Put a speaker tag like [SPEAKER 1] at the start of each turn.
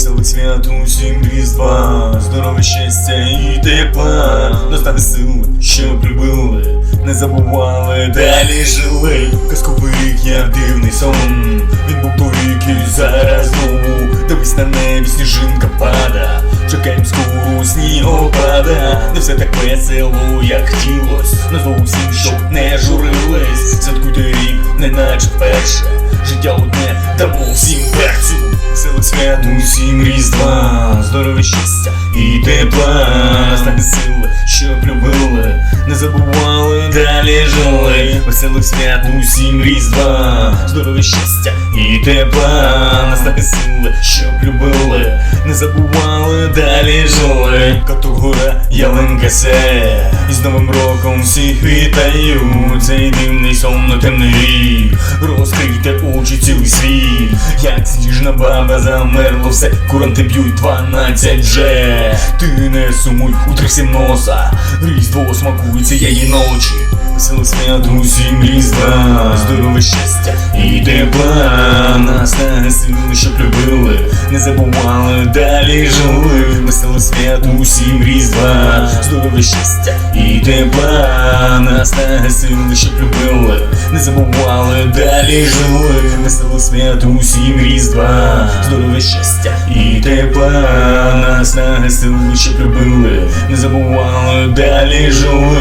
[SPEAKER 1] Веселих свят усім різдва, здоров'я, щастя і тепла, достати сили, щоб любили, не забували, далі жили. Казковик, як дивний сон, був торік і зараз знову. Дивись на небі, сніжинка пада, чекаєм скоро снігопада. Не все так весело, як хотілось, на знову всім, щоб не журились. Святкуйте рік, неначе вперше. Життя одне, дамо всім перцю. Свят усім різдва, здоров'я, щастя і тепла. Стати сили, щоб любили, не забували, далі жили. Веселих свят усім різдва, здоров'я, щастя і тепла. Настати сили, щоб любили, не забували, далі жили. Катугура, ялинка се, і з новим роком всіх вітаю. Цей дивний сон темний рік, розкрийте очі цілий світ, як сніжна баба замерло все, куранти б'ють 12 вже. Ти не сумуй, утрясім носа, різдво смакує цієї ночі. Веселих свят усім різдва, здоров'я, щастя і тепла. Не забували, далі жили. Веселих свят усім різдва, здоров'я, щастя і тепла. Нас не сили, щоб любили, не забували, далі жили. Веселих свят усім різдва, здоров'я, щастя і тепла. Нас не сили, щоб любили, не забували, далі жили.